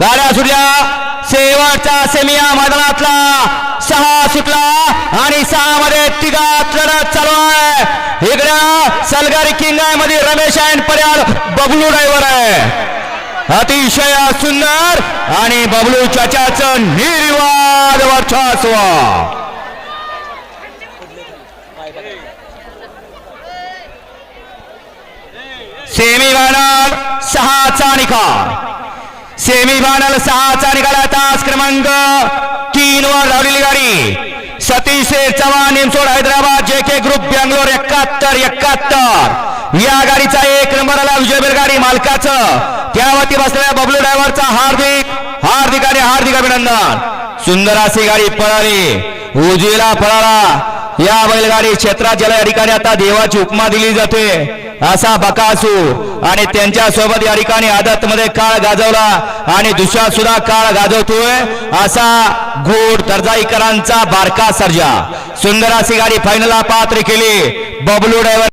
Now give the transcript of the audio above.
गाड्या सुटल्या शेवटचा सेमिया मैदानातला सहा सुटला आणि सहा मध्ये तिघात लढत चालू आहे. इकडे सलगारी किंग आहे मध्ये रमेश अँड पर्याल बबलू ड्रायव्हर आहे. अतिशय सुंदर आणि बबलू चाचाचं निर्वाद वर्चस्व. सेमी फायनल सहाचा निकाल. सेमी फायनल सहाचा निघाला तास क्रमांक तीन वर धावलेली गाडी. सतीश चव्हाण निमसोड हैदराबाद जे के ग्रुप बँगलोर एकाहत्तर एकाहत्तर. या गाडीचा एक नंबर आला विजय बेलगाडी मालकाचं. त्यावरती बसलेल्या बबलू ड्रायव्हरचा हार्दिक हार्दिक आणि हार्दिक अभिनंदन. सुंदर अशी गाडी पळाली. उजीला पळाला. या बैलगाडी क्षेत्रात ज्याला या ठिकाणी आता देवाची उपमा दिली जाते. असा बकासूर आणि त्यांच्यासोबत या ठिकाणी आदत मध्ये काळ गाजवला आणि दुसरा सुद्धा काळ गाजवतोय असा गोड दर्जाईकरांचा बारका सर्जा. सुंदर अशी गाडी फायनलला पात्र केली. बबलू ड्रायव्हर